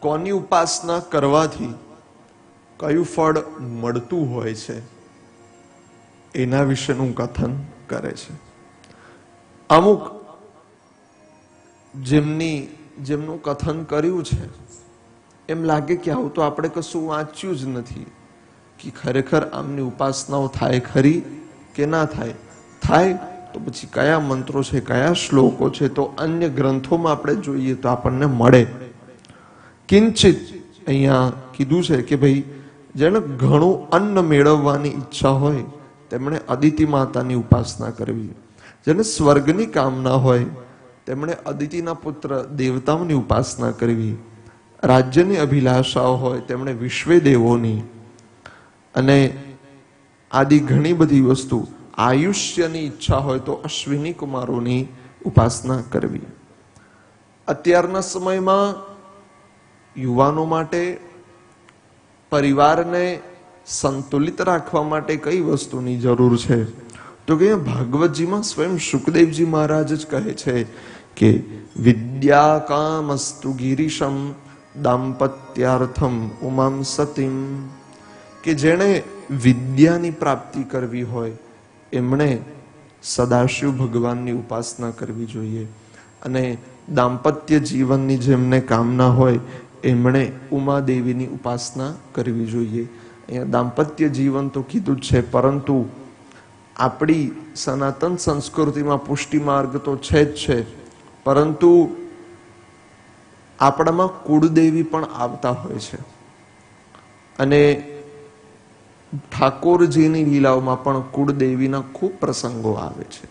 કોની ઉપાસના કરવાથી કયું ફળ મળતું હોય છે? એના વિશેનું કથન કરે છે. અમુક જેમની, જેમનું કથન કર્યું છે, એમ લાગે કે આવું તો આપણે કશું વાંચ્યું જ નથી, કે ખરેખર આમની ઉપાસનાઓ થાય ખરી કે ના થાય? થાય તો પછી કયા મંત્રો છે, કયા શ્લોકો છે, તો અન્ય ગ્રંથોમાં આપણે જોઈએ તો આપણને મળે. કિંચિત અહીંયા કીધું છે કે ભાઈ જેને ઘણું અન્ન મેળવવાની ઈચ્છા હોય, તેમણે અદિતિ માતાની ઉપાસના કરવી. જેને સ્વર્ગની કામના હોય, તેમણે અદિતિના પુત્ર દેવતાઓની ઉપાસના કરવી. રાજ્યની અભિલાષાઓ હોય, તેમણે વિશ્વે દેવોની. અને આદિ ઘણી બધી વસ્તુ, આયુષ્યની ઈચ્છા હોય તો અશ્વિની કુમારોની ઉપાસના કરવી. અત્યારના સમયમાં યુવાનો માટે, પરિવારને સંતુલિત રાખવા માટે કઈ વસ્તુની જરૂર છે? તો કે ભાગવતજીમાં સ્વયં સુખદેવજી મહારાજ જ કહે છે કે વિદ્યા કામસ્તુ ગિરીશમ દાંપત્યાર્થમ ઉમામ સતીમ. કે જેણે વિદ્યાની પ્રાપ્તિ કરવી હોય, એમણે સદાશિવ ભગવાનની ઉપાસના કરવી જોઈએ. અને દાંપત્ય જીવનની જેમને કામના હોય એમણે ઉમાદેવીની ઉપાસના કરવી જોઈએ. અહીંયા દાંપત્ય જીવન તો કીધું જ છે, પરંતુ આપણી સનાતન સંસ્કૃતિમાં પુષ્ટિ માર્ગ તો છે જ છે. પરંતુ આપણામાં કુળદેવી પણ આવતા હોય છે. અને ઠાકોરજીની લીલાઓમાં પણ કુળદેવીના ખૂબ પ્રસંગો આવે છે.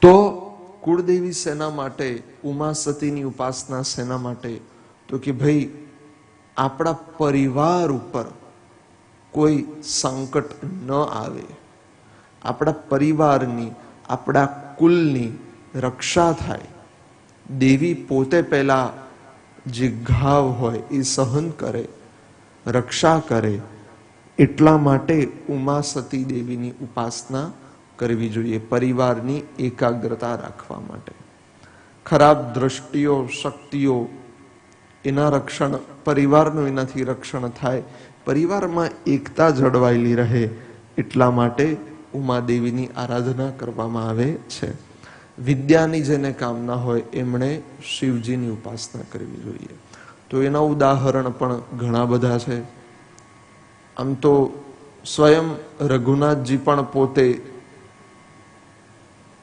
તો કુળદેવી સેના માટે, ઉમા સતીની ઉપાસના સેના માટે તો કે ભાઈ, આપણા પરિવાર ઉપર કોઈ સંકટ ન આવે. આપણા પરિવારની, આપણા કુલની રક્ષા થાય. દેવી પોતે પહેલાં જે ઘાવ હોય એ સહન કરે, રક્ષા કરે, એટલા માટે ઉમા સતી દેવીની ઉપાસના કરવી જોઈએ પરિવારની એકાગ્રતા રાખવા માટે. ખરાબ દ્રષ્ટિઓ, શક્તિઓ એના રક્ષણ, પરિવારનું એનાથી રક્ષણ થાય. પરિવારમાં એકતા જળવાયેલી રહે એટલા માટે ઉમાદેવીની આરાધના કરવામાં આવે છે. વિદ્યાની જેને કામના હોય એમણે શિવજીની ઉપાસના કરવી જોઈએ. તો એના ઉદાહરણ પણ ઘણા બધા છે. આમ તો સ્વયં રઘુનાથજી પણ પોતે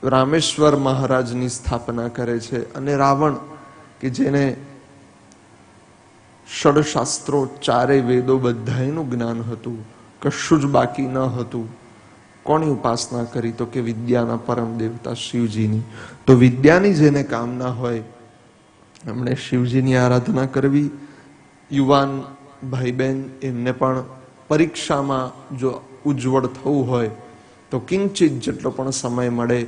રામેશ્વર મહારાજની સ્થાપના કરે છે અને રાવણ, કે જેને ષડશાસ્ત્રો ચારે વેદો બધાયનું જ્ઞાન હતું, કશું જ બાકી ન હતું. કોની ઉપાસના કરી તો કે વિદ્યાના પરમ દેવતા શિવજીની? તો વિદ્યાની જેને કામના હોય, એમણે શિવજીની આરાધના કરવી. યુવાન ભાઈ બહેન એમને પણ પરીક્ષામાં જો ઉજ્જવળ થવું હોય, તો કિંચિત જેટલો પણ સમય મળે,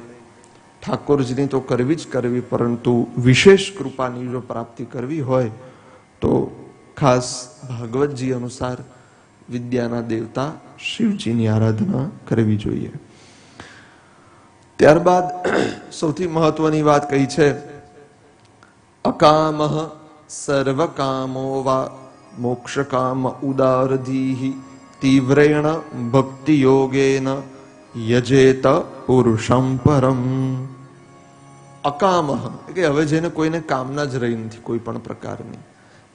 ઠાકોરજીની તો કરવી જ કરવી, પરંતુ વિશેષ કૃપાની જો પ્રાપ્તિ કરવી હોય, તો ખાસ ભાગવતજી અનુસાર વિદ્યાના દેવતા શિવજીની આરાધના કરવી જોઈએ. ત્યારબાદ સૌથી મહત્વની વાત કહી છે, અકામ સર્વકામો વા મોક્ષકામ ઉદારધીહી તીવ્રેણ ભક્તિ યોગેન યજેત પુરુષમ પરમ. અકામ કે હવે જેને કોઈને કામના જ રહી નથી, કોઈ પણ પ્રકારની.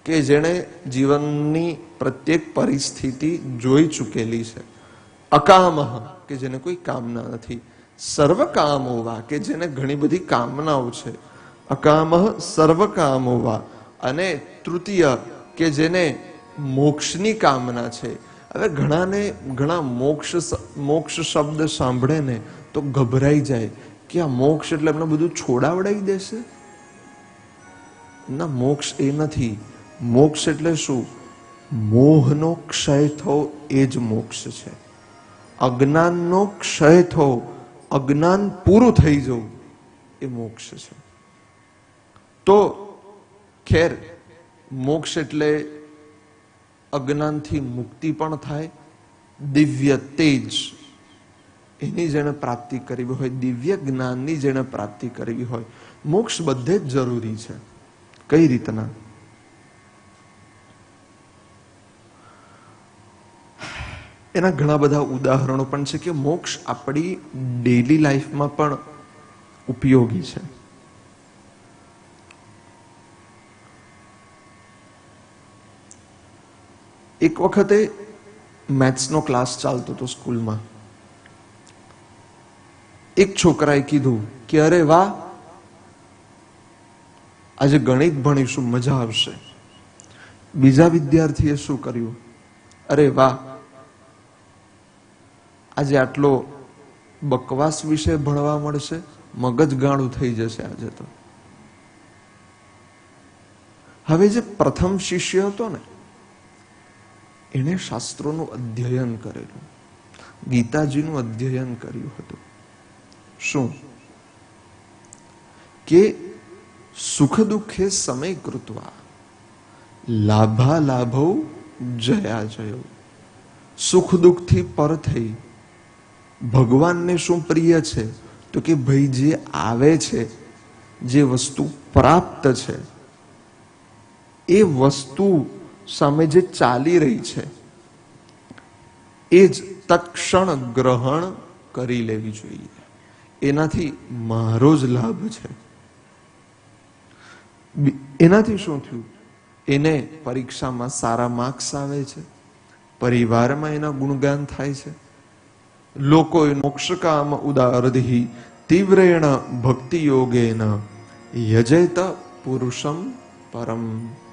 કે જેણે જીવનની પ્રત્યેક પરિસ્થિતિ જોઈ ચૂકેલી છે. અકામ કે જેને કોઈ કામના નથી. સર્વ કામોવા કે જેને ઘણી બધી કામનાઓ છે. અકામ સર્વ કામોવા અને તૃતીય, કે જેને મોક્ષની કામના છે. હવે ઘણાને, ઘણા મોક્ષ મોક્ષ શબ્દ સાંભળે ને તો ગભરાઈ જાય કે આ મોક્ષ એટલે એમને બધું છોડાવડાવી દેશે? ના, મોક્ષ એ નથી. મોક્ષ એટલે શું? મોહનો ક્ષય થવો એ જ મોક્ષ છે. અજ્ઞાનનો ક્ષય થવો, અજ્ઞાન પૂરું થઈ જવું એ મોક્ષ છે. તો ખેર, મોક્ષ એટલે અજ્ઞાનથી મુક્તિ પણ થાય, દિવ્ય તેજ. એની જેણે પ્રાપ્તિ કરવી હોય, દિવ્ય જ્ઞાનની જેણે પ્રાપ્તિ કરવી હોય. મોક્ષ બધે જ જરૂરી છે. કઈ રીતના? એના ઘણા બધા ઉદાહરણો પણ છે કે મોક્ષ આપણી ડેલી લાઈફમાં પણ ઉપયોગી છે. એક વખતે મેથ્સનો ક્લાસ ચાલતો હતો સ્કૂલમાં. એક છોકરાએ કીધું કે, અરે વાહ, આજે ગણિત ભણીશું, મજા આવશે. બીજા વિદ્યાર્થીએ શું કર્યું? અરે વાહ આજે આટલો બકવાસ વિશે ભણવા મળશે? મગજ ગાળું થઈ જશે આજે તો. હવે જે પ્રથમ શિષ્ય હતો ને, એણે શાસ્ત્રોનું અધ્યયન કરેલું. ગીતાજીનું અધ્યયન કર્યું હતું. શું? કે સુખ દુઃખે સમય કૃતવા, લાભા લાભો જયા જયો. સુખ દુઃખથી પર થઈ ભગવાનને શું પ્રિય છે? તો કે ભાઈ જે આવે છે, જે વસ્તુ પ્રાપ્ત છે, એ વસ્તુ સામે જે ચાલી રહી છે, એ જ તત્ક્ષણ ગ્રહણ કરી લેવી જોઈએ. એનાથી મારો જ લાભ છે. એનાથી શું થયું? એને પરીક્ષામાં સારા માર્ક્સ આવે છે, પરિવારમાં એના ગુણગાન થાય છે લોકો મોક્ષકામ ઉદારધિ તીવ્રેણ ભક્તિયોગેન યજેત પુરુષમ પરમ.